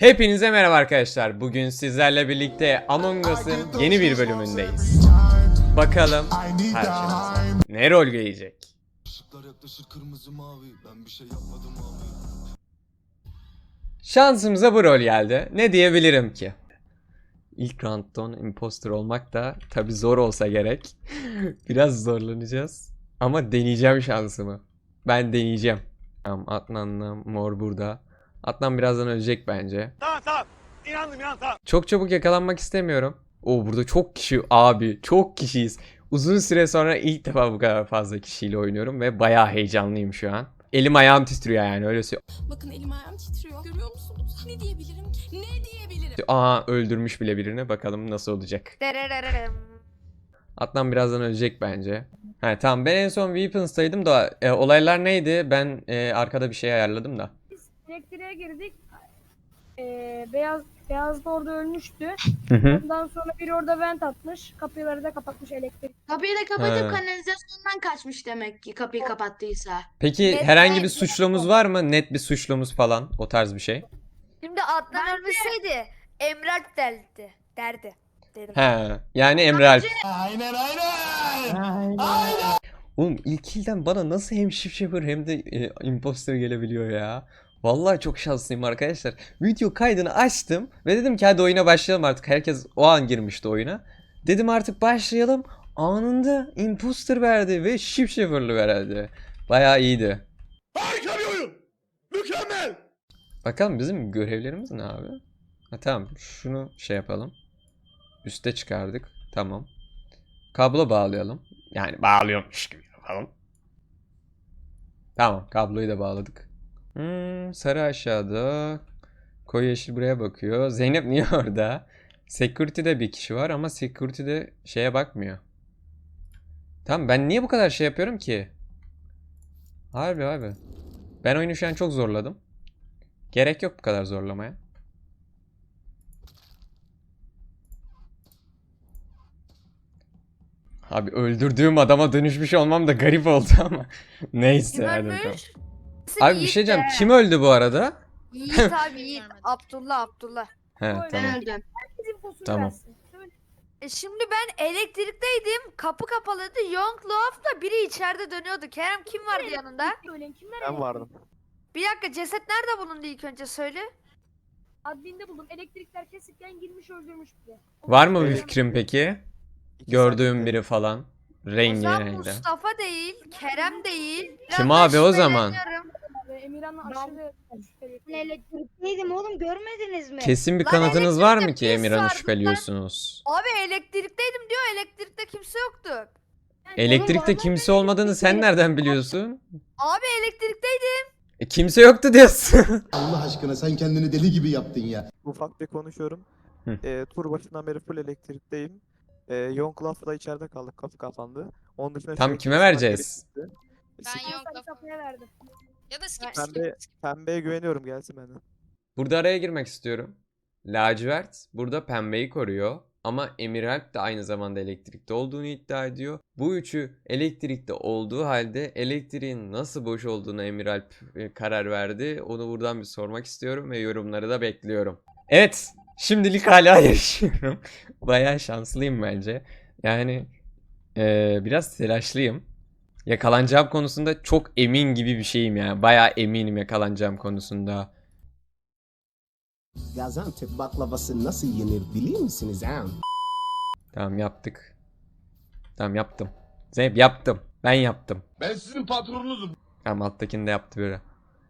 Hepinize merhaba arkadaşlar. Bugün sizlerle birlikte Among Us'ın yeni bir bölümündeyiz. Bakalım karşımıza ne rol gelecek? Şey Şansımıza bu rol geldi. Ne diyebilirim ki? İlk round'dan imposter olmak da tabi zor olsa gerek. Biraz zorlanacağız. Ama deneyeceğim şansımı. Ben deneyeceğim. Tamam Adnan'la Mor burada. Adnan birazdan ölecek bence. Tamam tamam. İnandım inan tamam. Çok çabuk yakalanmak istemiyorum. O burada çok kişi abi çok kişiyiz. Uzun süre sonra ilk defa bu kadar fazla kişiyle oynuyorum ve bayağı heyecanlıyım şu an. Elim ayağım titriyor yani öyle söyleyeyim. Bakın elim ayağım titriyor. Görüyor musunuz? Ne diyebilirim ki? Ne diyebilirim? Aa öldürmüş bile birini bakalım nasıl olacak. Adnan birazdan ölecek bence. Ha tamam ben en son Weapons'taydım da e, olaylar neydi? Ben e, arkada bir şey ayarladım da. Elektriğe girdik. Ee, beyaz beyaz da orada ölmüştü. Hı hı. Ondan sonra biri orada vent atmış. Kapıları da kapatmış elektrik. Kapıyı da kapatıp He. kanalizasyondan kaçmış demek ki kapıyı kapattıysa. Peki Net herhangi bir suçlumuz var mı? Net bir suçlumuz falan o tarz bir şey. Şimdi Adnan ölmeseydi Emrah derdi. Derdi. Dedim. He yani Emre Alp. Aynen aynen Oğlum ilk ilden bana nasıl hem Shift Shaper hem de e, imposter gelebiliyor ya. Vallahi çok şanslıyım arkadaşlar. Video kaydını açtım ve dedim ki hadi oyuna başlayalım artık. Herkes o an girmişti oyuna. Dedim artık başlayalım. Anında imposter verdi ve Shift Shaper'lı verdi. Bayağı iyiydi. Harika bir oyun. Mükemmel. Bakalım bizim görevlerimiz ne abi? Ha tamam şunu şey yapalım. Üste çıkardık. Tamam. Kablo bağlayalım. Yani bağlıyormuş gibi yapalım. Tamam kabloyu da bağladık. Hmm, sarı aşağıda. Koyu yeşil buraya bakıyor. Zeynep niye orada? Security'de bir kişi var ama security'de şeye bakmıyor. Tamam ben niye bu kadar şey yapıyorum ki? Harbi abi. Ben oyunu şu an çok zorladım. Gerek yok bu kadar zorlamaya. Abi öldürdüğüm adama dönüşmüş olmam da garip oldu ama. Neyse Kim ölmüş? Abi bir şey diyeceğim. Kim öldü bu arada? Yiğit abi Yiğit. Abdullah Abdullah. He tamam. Ben öldüm. Bizim posunu Tamam. versin. Söyle. E şimdi ben elektrikteydim. Kapı kapalıydı. Young Love'la biri içeride dönüyordu. Kerem kim vardı yanında? Söyleyin kimler Ben vardım. Bir dakika ceset nerede bulundu ilk önce söyle. Adminde buldum. Elektrikler kesikken girmiş öldürmüş biri. Var mı bir fikrin peki? Gördüğüm biri falan. O Rengi zaman renkte. Mustafa değil, Kerem değil. Kim abi o zaman? Ve Emirhan'la aşırı. Ben elektrikteydim oğlum görmediniz mi? Kesin bir Lan kanıtınız var mı elektrikte ki biz Emirhan'ı vardık lan. şüpheliyorsunuz? Abi elektrikteydim diyor. Elektrikte kimse yoktu. Elektrikte kimse olmadığını sen nereden biliyorsun? Abi elektrikteydim. E, kimse yoktu diyorsun. Allah aşkına sen kendini deli gibi yaptın ya. Ufak bir konuşuyorum. Hı. Ee, tur başından beri full elektrikteyim. Ee, Young Love'la içeride kaldık. Kapı kapandı. Onun dışında Tam kime şey- vereceğiz? Ben Skip- yok verdim. Ya da skip Pembe, skip. pembeye güveniyorum gelsin benden. Burada araya girmek istiyorum. Lacivert burada pembeyi koruyor. Ama Emiralp de aynı zamanda elektrikte olduğunu iddia ediyor. Bu üçü elektrikte olduğu halde elektriğin nasıl boş olduğuna Emiralp e, karar verdi. Onu buradan bir sormak istiyorum ve yorumları da bekliyorum. Evet, şimdilik hala yaşıyorum. Bayağı şanslıyım bence. Yani e, biraz telaşlıyım. Yakalanacağım konusunda çok emin gibi bir şeyim yani. Bayağı eminim yakalanacağım konusunda. Gaziantep baklavası nasıl yenir bilir misiniz ha? Tamam yaptık. Tamam yaptım. Zeynep yaptım. Ben yaptım. Ben sizin patronunuzum. Tamam alttakini de yaptı böyle.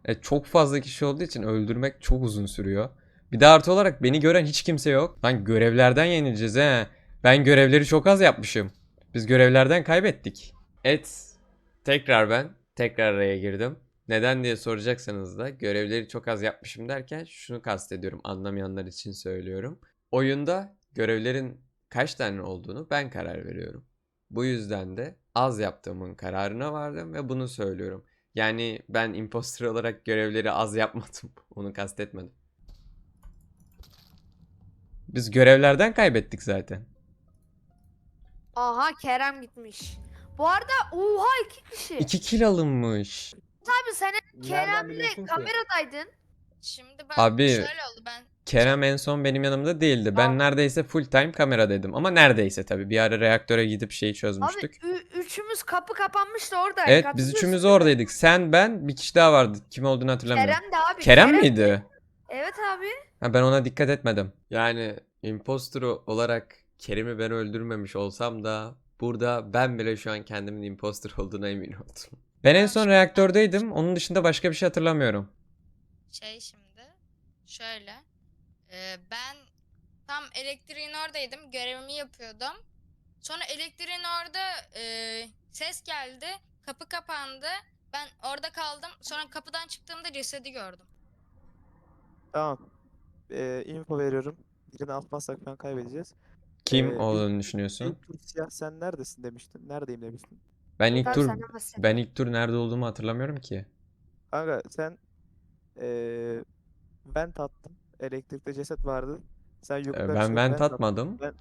E, çok fazla kişi olduğu için öldürmek çok uzun sürüyor. Bir de artı olarak beni gören hiç kimse yok. Lan görevlerden yenileceğiz he. Ben görevleri çok az yapmışım. Biz görevlerden kaybettik. Et. Tekrar ben. Tekrar araya girdim. Neden diye soracaksanız da görevleri çok az yapmışım derken şunu kastediyorum. Anlamayanlar için söylüyorum. Oyunda görevlerin kaç tane olduğunu ben karar veriyorum. Bu yüzden de az yaptığımın kararına vardım ve bunu söylüyorum. Yani ben imposter olarak görevleri az yapmadım. Onu kastetmedim. Biz görevlerden kaybettik zaten. Aha Kerem gitmiş. Bu arada oha iki kişi. İki kill alınmış. Abi sen hep Kerem'le kameradaydın. Şimdi ben Abi, şöyle oldu ben Kerem en son benim yanımda değildi. Ben neredeyse full time kamera dedim. Ama neredeyse tabii. Bir ara reaktöre gidip şeyi Abi çözmüştük. ü- üçümüz kapı kapanmıştı oradaydık. Evet biz hatırlıyorsun üçümüz değil mi? oradaydık. Sen, ben, bir kişi daha vardı. Kim olduğunu hatırlamıyorum. Kerem de abi. Kerem miydi? Evet abi. Ha, ben ona dikkat etmedim. Yani impostor olarak Kerem'i ben öldürmemiş olsam da burada ben bile şu an kendimin impostor olduğuna emin oldum. Ben en son reaktördeydim. Onun dışında başka bir şey hatırlamıyorum. Şey şimdi şöyle e, ben tam elektriğin oradaydım görevimi yapıyordum. Sonra elektriğin orada e, ses geldi kapı kapandı ben orada kaldım sonra kapıdan çıktığımda cesedi gördüm. Tamam. Ee, info veriyorum. Birini atmazsak falan kaybedeceğiz. Kim Ee, olduğunu düşünüyorsun? İlk tur siyah sen neredesin demiştin. Neredeyim demiştin. Ben ilk Ben tur senden ben ilk tur nerede olduğumu hatırlamıyorum ki. Kanka sen ee, vent attın. Elektrikte ceset vardı. Sen Ee, yukarı Ben çıkıp ben vent attın. tatmadım. Ben-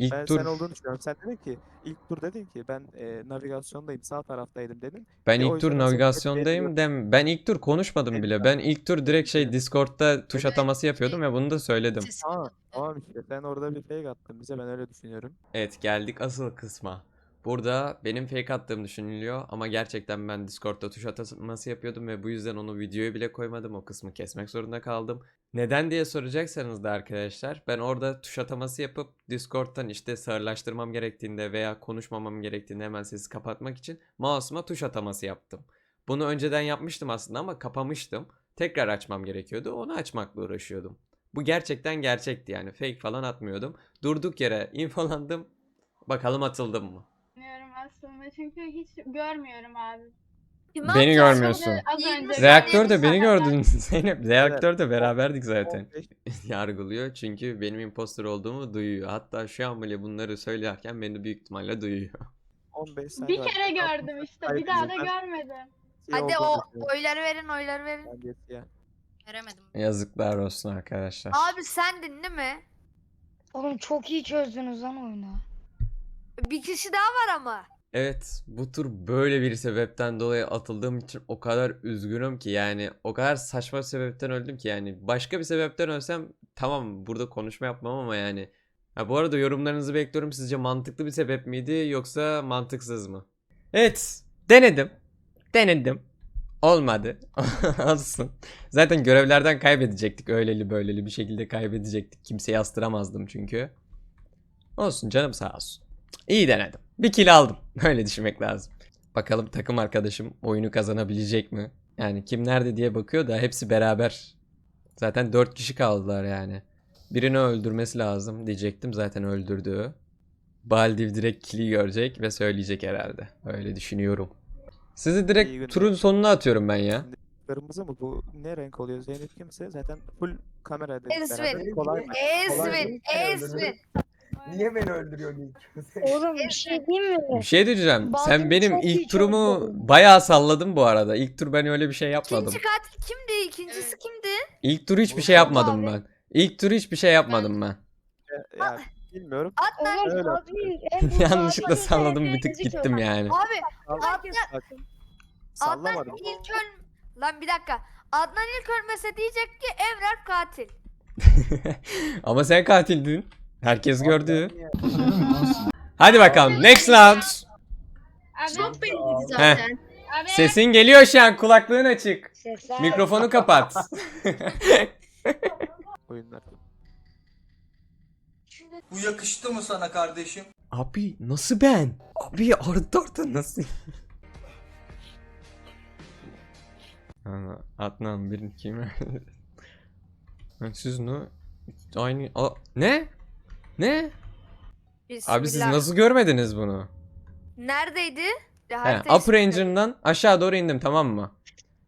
İlk Ben tur sen olduğunu düşünüyorum. Sen dedin ki ilk tur dedin ki ben e, navigasyondayım sağ taraftaydım dedin. ben E, ilk tur navigasyondayım dem. Ben ilk tur konuşmadım bile. Ben ilk tur direkt şey Discord'da tuş Evet. ataması yapıyordum ve bunu da söyledim. Tamam, tamam işte sen orada bir fake attın bize ben öyle düşünüyorum. Evet geldik asıl kısma. Burada benim fake attığım düşünülüyor ama gerçekten ben Discord'da tuş ataması yapıyordum ve bu yüzden onu videoya bile koymadım. O kısmı kesmek zorunda kaldım. Neden diye soracaksanız da arkadaşlar ben orada tuş ataması yapıp Discord'dan işte sağırlaştırmam gerektiğinde veya konuşmamam gerektiğinde hemen sesi kapatmak için mouse'uma tuş ataması yaptım. Bunu önceden yapmıştım aslında ama kapamıştım. Tekrar açmam gerekiyordu. Onu açmakla uğraşıyordum. Bu gerçekten gerçekti yani. Fake falan atmıyordum. Durduk yere infolandım. Bakalım atıldım mı? Aslında çünkü hiç görmüyorum abi. Kim Beni görmüyorsun. Az önce beni gördün Zeynep. Reaktörde beraberdik zaten. 15 Yargılıyor çünkü benim impostor olduğumu duyuyor. Hatta şu an bile bunları söylerken beni büyük ihtimalle duyuyor. 15 saniye Bir var. kere gördüm işte. Hayır, Bir daha da görmedim. siyah Hadi olduğunu o düşünüyorum. oyları verin oyları verin. Bence siyah. Göremedim. Yazıklar olsun arkadaşlar. Abi sendin değil mi? Oğlum çok iyi çözdünüz lan oyunu. Bir kişi daha var ama. Evet bu tur böyle bir sebepten dolayı atıldığım için o kadar üzgünüm ki yani o kadar saçma bir sebepten öldüm ki yani başka bir sebepten ölsem tamam burada konuşma yapmam ama yani. Ha, bu arada yorumlarınızı bekliyorum sizce mantıklı bir sebep miydi yoksa mantıksız mı? Evet denedim denedim olmadı olsun. Zaten görevlerden kaybedecektik öyleli böyleli bir şekilde kaybedecektik kimseyi astıramazdım çünkü. Olsun canım sağ olsun. İyi denedim. Bir kill aldım. Öyle düşünmek lazım. Bakalım takım arkadaşım oyunu kazanabilecek mi? Yani kim nerede diye bakıyor da hepsi beraber. Zaten 4 kişi kaldılar yani. Birini öldürmesi lazım diyecektim zaten öldürdü. Baldiv direkt kill'i görecek ve söyleyecek herhalde. Öyle düşünüyorum. Sizi direkt turun sonuna atıyorum ben ya. Kırmızı mı bu ne renk oluyor Zeynep kimse zaten full kamera dedik Ezvin. Kolay mı? Ezvin. Ezvin. Niye beni öldürüyorsun ilk? Oğlum bir şey diyeyim mi? Bir şey diyeceğim. Baldiv Sen benim çok iyi ilk turumu çözdü. bayağı salladın bu arada. İlk tur ben öyle bir şey yapmadım. İkinci katil kimdi? İkincisi Evet. kimdi? İlk tur hiçbir Oldu şey abi. yapmadım ben. İlk tur hiçbir şey yapmadım ben. Ya, bilmiyorum. Oğlum Öyle. abi, en bu Yanlışlıkla salladım bir tık gittim yani. Abi Bak, Adnan Sallamadım. ilk öl... Lan bir dakika. Adnan ilk ölmese diyecek ki Evren katil. Ama sen katildin. Herkes gördü. Hadi bakalım next round. Çok belliydi zaten. Sesin geliyor şu an kulaklığın açık. Mikrofonu kapat. Oyunlar. Bu yakıştı mı sana kardeşim? Abi nasıl ben? Abi ardı ardı nasıl? Ana, Adnan bir kim? Ben Siz ne? Aynı A- ne? Ne? Abi siz Bismillah. nasıl görmediniz bunu? Neredeydi? He, Harita upper ismi. engine'dan aşağı doğru indim tamam mı?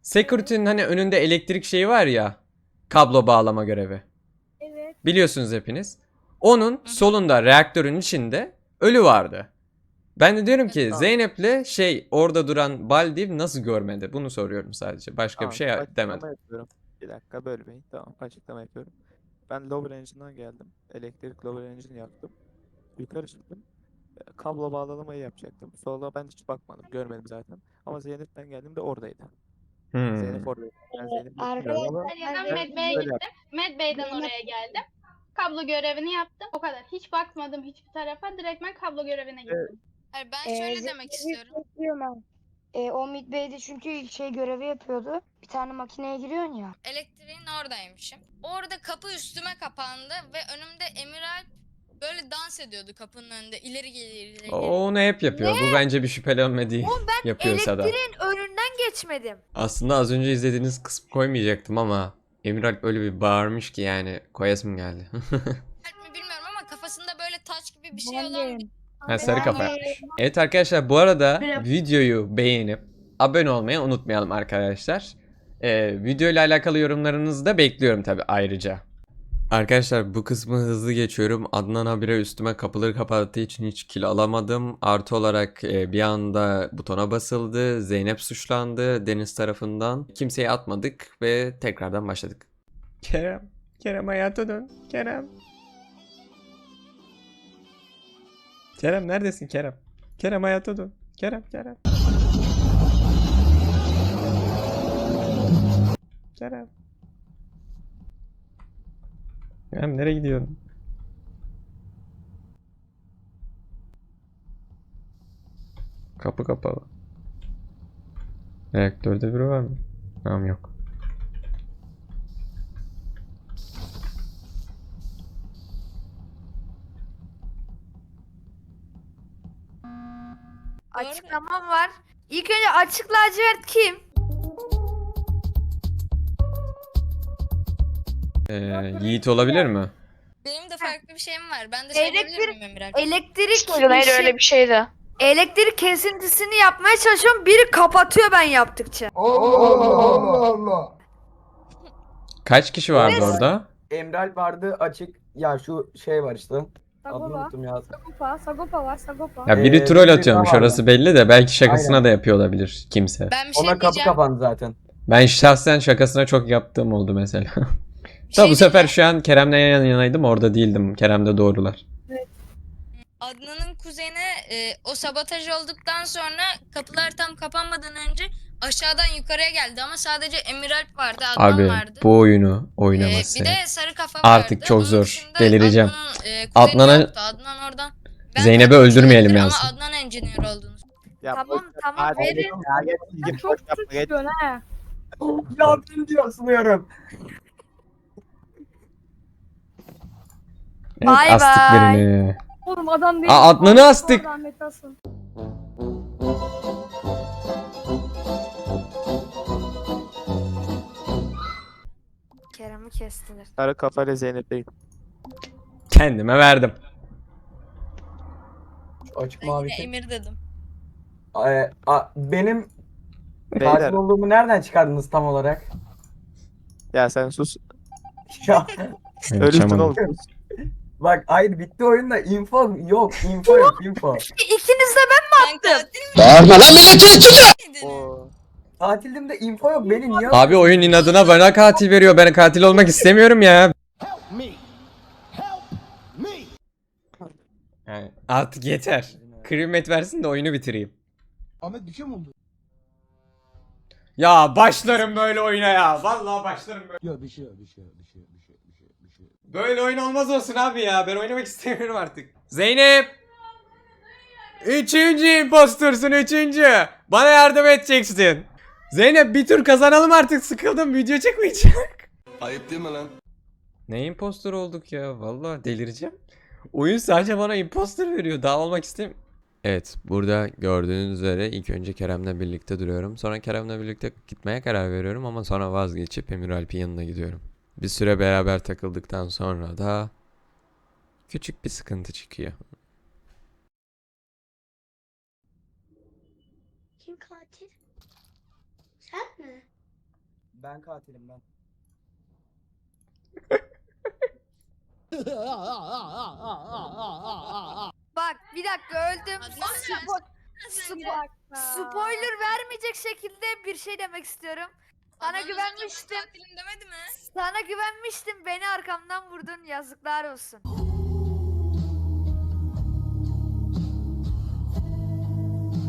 Security'nin hani önünde elektrik şeyi var ya. Kablo bağlama görevi. evet. Biliyorsunuz hepiniz. Onun solunda reaktörün içinde ölü vardı. Ben de diyorum ki. Zeynep'le şey orada duran Baldiv nasıl görmedi? Bunu soruyorum sadece. Başka Tamam, bir şey açıklama demedim. yapıyorum. Bir dakika bölmeyin. Tamam açıklama yapıyorum. Ben lower engine'dan geldim. Elektrik lower engine yaptım. Yukarı çıktım. E, Kablo bağlamayı yapacaktım. Sola ben hiç bakmadım. Görmedim zaten. Ama Zeynep ben geldiğimde oradaydı. Hmm. Zeynep orada. Ben Zeynep'i arkadaşlar, bilmiyorum ama Ya ben Ben Med Bey'e öyle gittim. Med Bey'den oraya geldim. Kablo görevini yaptım. O kadar. Hiç bakmadım hiçbir tarafa. Direkt ben kablo görevine gittim. Hayır ben Ee, şöyle demek istiyorum. Ben. Ee, o Mid Bey'de çünkü şey görevi yapıyordu. Bir tane makineye giriyorsun ya. Elektriğin oradaymışım. Orada kapı üstüme kapandı ve önümde Emir Alp böyle dans ediyordu kapının önünde. İleri geri ileri geri. O onu hep yapıyor. Bu bence bir şüphelenme değil. Yapıyorsa da. Elektriğin önünden geçmedim. Aslında az önce izlediğiniz kısmı koymayacaktım ama Emir Alp öyle bir bağırmış ki yani koyasım geldi. Alp mi bilmiyorum ama kafasında böyle taç gibi bir şey olan Ben bir. Ha, sarı kafa yapmış. Evet arkadaşlar bu arada videoyu beğenip abone olmayı unutmayalım arkadaşlar. Ee, video ile alakalı yorumlarınızı da bekliyorum tabi ayrıca. Arkadaşlar bu kısmı hızlı geçiyorum. Adnan habire üstüme kapıları kapattığı için hiç kill alamadım. Artı olarak e, bir anda butona basıldı. Zeynep suçlandı Deniz tarafından. Kimseyi atmadık ve tekrardan başladık. Kerem, Kerem hayata dön. Kerem. Kerem neredesin Kerem? Kerem hayata dön. Kerem, Kerem. Kerem. Kerem nereye gidiyorsun? Kapı kapalı. Reaktörde biri var mı? Tamam yok. İlk önce açık lacivert kim? Ee, Yiğit olabilir mi? Benim de farklı bir şeyim var. Ben de Elektrik- söyleyebilir miyim Emir? Elektrik Hayır öyle bir şeydi. Elektrik kesintisini yapmaya çalışıyorum. Biri kapatıyor ben yaptıkça. Kaç kişi vardı orada? Emral vardı açık. Ya şu şey var işte. Adını Sagopa. unuttum ya. Sagopa. Sagopa var. Sagopa. Ya biri Ee, troll atıyormuş daha vardı. orası belli de belki şakasına Aynen. da yapıyor olabilir kimse. Ben bir şey Ona kapı diyeceğim. kapandı zaten. Ben şahsen şakasına çok yaptığım oldu mesela. Bir Da şey bu sefer diyeceğim. şu an Kerem'le yan yanaydım orada değildim. Kerem'de doğrular. Adnan'ın kuzeni e, o sabotaj olduktan sonra kapılar tam kapanmadan önce aşağıdan yukarıya geldi ama sadece Emir Alp vardı, Adnan Abi vardı. bu oyunu Ee, oynaması. bir de sarı kafa Artık vardı. çok Onun zor. dışında Delireceğim. Adnan'ın, e, kuzeni Adnan'a- yoktu. Adnan oradan. Ben Zeynep'i öldürmeyelim yazsın. Ama Adnan engineer olduğunu. Ya Tamam, boş ver. tamam, Hadi verin. ya, geç, geç, çok yapma, geç. ha. Yardım diyor sunuyorum. Evet, Bay astık bay. birini. Oğlum adam değil. Aa, Adnan'ı Allah astık. rahmet. Kerem'i kestiler. Sarı kafayla Zeynep değil. Kendime verdim. Şu açık Ben mavi yine? Emir dedim. Ee, a- benim Beyler katil olduğumu nereden çıkardınız tam olarak? ya sen sus. Ya Ölürsün oğlum. Bak hayır bitti oyunda info yok info yok info. İkiniz de ben Sen katil Bağırma lan miydin? Oo. Tatilimde info yok beni niye Abi oyun inadına bana katil veriyor. Ben katil olmak istemiyorum ya. Yani artık yeter. Kıymet versin de oyunu bitireyim. Ahmet bir şey mi oldu? Ya başlarım böyle oyuna ya. Vallahi başlarım böyle. Ya bir şey şey bir şey şey bir şey bir şey. Böyle oyun olmaz olsun abi ya. Ben oynamak istemiyorum artık. Zeynep. Üçüncü impostursun üçüncü. Bana yardım edeceksin. Zeynep bir tur kazanalım artık sıkıldım video çekmeyeceğim. Ayıp değil mi lan? Ne impostor olduk ya vallahi delireceğim. Oyun sadece bana impostor veriyor daha olmak istemiyorum. Evet burada gördüğünüz üzere ilk önce Kerem'le birlikte duruyorum. Sonra Kerem'le birlikte gitmeye karar veriyorum ama sonra vazgeçip Emir Alp'in yanına gidiyorum. Bir süre beraber takıldıktan sonra da küçük bir sıkıntı çıkıyor. Kim katil? Sen mi? Ben katilim ben. Bak bir dakika öldüm. Spo- Spo- Bak. spoiler vermeyecek şekilde bir şey demek istiyorum. Sana güvenmiştim. Katilim demedi mi? Sana güvenmiştim. Beni arkamdan vurdun. Yazıklar olsun.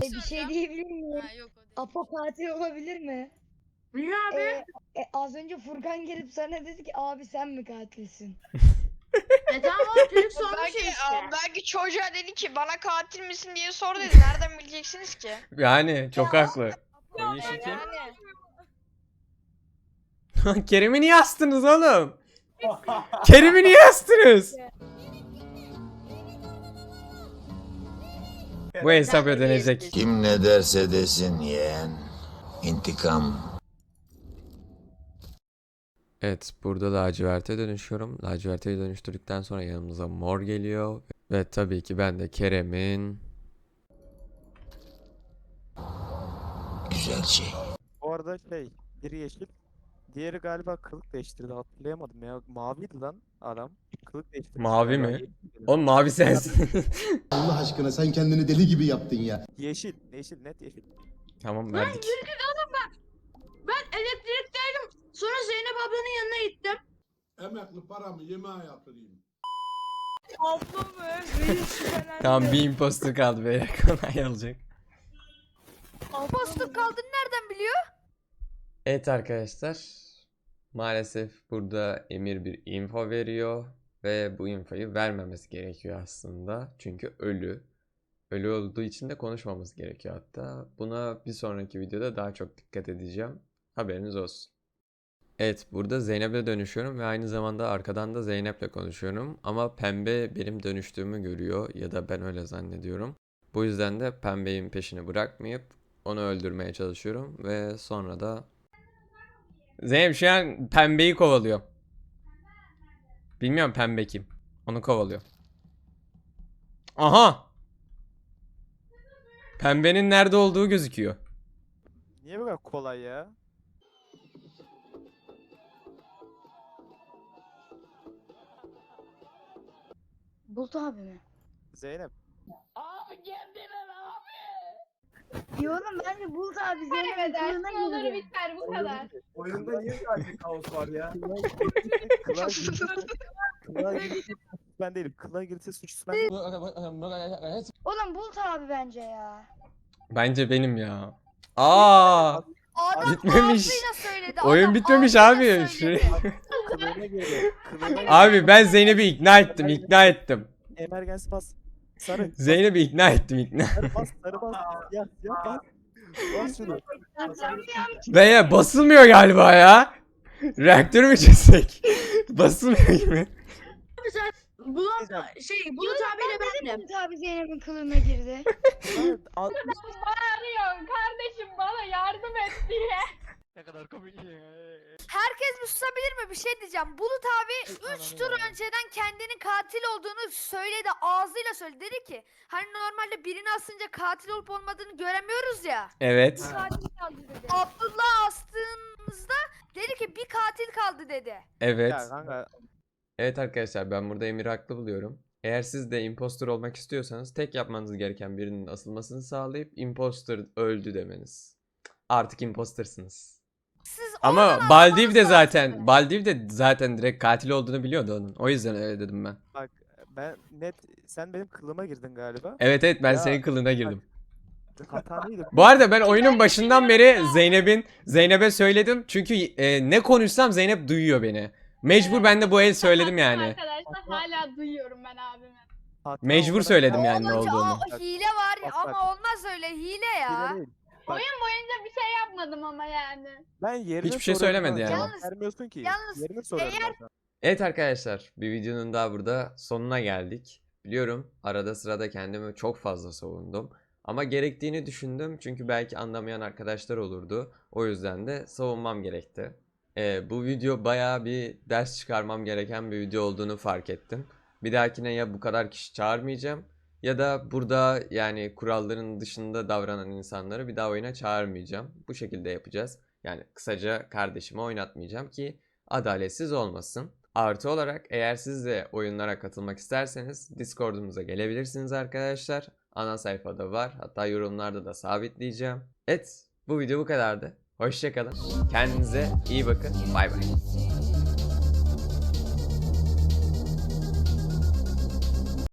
bir şey diyebilir miyim? Ha yok o değil. Apo katil olabilir mi? Niye abi? Ee, e, az önce Furkan gelip sana dedi ki abi sen mi katilsin? e tamam oğlum çocuk sormuş Belki, ya işte. Aa, belki çocuğa dedi ki bana katil misin diye sor dedi. Nereden bileceksiniz ki? Yani çok haklı. Yani. Kerim'i niye astınız oğlum? Kerim'i niye astınız? Bu hesap ödenecek. Kim ne derse desin yeğen. İntikam. Evet burada laciverte dönüşüyorum. Laciverte dönüştürdükten sonra yanımıza mor geliyor. Ve tabii ki ben de Kerem'in Güzel şey. Bu arada şey, biri yeşil, diğeri galiba kılık değiştirdi hatırlayamadım ya. Maviydi lan adam. Kılık değiştirdi. Mavi mi? Oğlum mavi sensin. Allah aşkına sen kendini deli gibi yaptın ya. Yeşil, yeşil, net yeşil. tamam verdik. Ben elektrikteydim. Sonra Zeynep ablanın yanına gittim. Emekli paramı yemeğe yatırayım. Tamam bir imposter kaldı beyler kolay olacak. Impostor kaldığını nereden biliyor? Evet arkadaşlar. Maalesef burada Emir bir info veriyor ve bu infoyu vermemesi gerekiyor aslında. Çünkü ölü. Ölü olduğu için de konuşmamız gerekiyor hatta. Buna bir sonraki videoda daha çok dikkat edeceğim. Haberiniz olsun. Evet burada Zeynep'le dönüşüyorum ve aynı zamanda arkadan da Zeynep'le konuşuyorum. Ama pembe benim dönüştüğümü görüyor ya da ben öyle zannediyorum. Bu yüzden de pembeyin peşini bırakmayıp onu öldürmeye çalışıyorum ve sonra da Zeynep şu an pembeyi kovalıyor. Bilmiyorum pembe kim. Onu kovalıyor. Aha! Pembenin nerede olduğu gözüküyor. Niye bu kadar kolay ya? Bulut abi mi? Zeynep. Ya oğlum bence Bulut abi Zeynep'in Kaybedersin kılığına olur girdi. biter bu kadar. Oyunda niye sadece kaos var ya? Kılığa girse, kılığa girse ben değilim. Kılığa girse suçsuz ben. Oğlum Bulut abi bence ya. Bence benim ya. Aa! Adam Bitmemiş. ağzıyla söyledi. Oyun adam bitmemiş ağzıyla abi. söyledi. Şuraya- Kılığına girdi. Kılığına girdi. Abi ben Zeynep'i ikna ettim, ikna ettim. Emergency bas. Sarı. Zeynep'i ikna ettim, ikna. Sarı bas. Sarı bas. Ya ya bas. Bas şunu. Ve ya basılmıyor galiba ya. Reaktörü mü çözsek? Basılmıyor gibi. Bulut şey Bulut abiyle bendim. Bulut abi Zeynep'in kılığına girdi. Evet, al- kardeşim bana yardım et diye. Herkes bir susabilir mi? Bir şey diyeceğim. Bulut abi 3 tur önceden kendinin katil olduğunu söyledi. Ağzıyla söyledi. Dedi ki hani normalde birini asınca katil olup olmadığını göremiyoruz ya. Evet. Katil kaldı dedi. Abdullah astığımızda dedi ki bir katil kaldı dedi. Evet. Ya kanka Evet arkadaşlar ben burada Emir'i haklı buluyorum. Eğer siz de imposter olmak istiyorsanız tek yapmanız gereken birinin asılmasını sağlayıp imposter öldü demeniz. Artık impostersınız. Siz Ama oradan Baldiv de zaten lazımdı. Baldiv de zaten direkt katil olduğunu biliyordu onun. O yüzden öyle dedim ben. bak ben net sen benim kılığıma girdin galiba. Evet evet ben Ya, senin kılığına girdim. Hata neydi? Bu arada ben oyunun başından beri Zeynep'in Zeynep'e söyledim. Çünkü e, ne konuşsam Zeynep duyuyor beni. Mecbur ben de bu el söyledim yani. Arkadaşlar hala duyuyorum ben abimi. Hata Mecbur olarak- söyledim yani ne Olunca, olduğunu. aa, hile var ya Bak, bak. ama olmaz öyle hile ya. Hile değil. Bak, Oyun boyunca bir şey yapmadım ama yani. ben yerini Hiçbir şey soruyorum söylemedi yani. cevap Yalnız- Vermiyorsun ki. yalnız yerini soruyorum eğer- sana. Evet arkadaşlar bir videonun daha burada sonuna geldik. Biliyorum arada sırada kendimi çok fazla savundum. Ama gerektiğini düşündüm çünkü belki anlamayan arkadaşlar olurdu. O yüzden de savunmam gerekti. Ee, bu video bayağı bir ders çıkarmam gereken bir video olduğunu fark ettim. Bir dahakine ya bu kadar kişi çağırmayacağım ya da burada yani kuralların dışında davranan insanları bir daha oyuna çağırmayacağım. Bu şekilde yapacağız. Yani kısaca kardeşimi oynatmayacağım ki adaletsiz olmasın. Artı olarak eğer siz de oyunlara katılmak isterseniz Discord'umuza gelebilirsiniz arkadaşlar. Ana sayfada var. Hatta yorumlarda da sabitleyeceğim. Evet bu video bu kadardı. Hoşçakalın. Kendinize iyi bakın. Bay bay.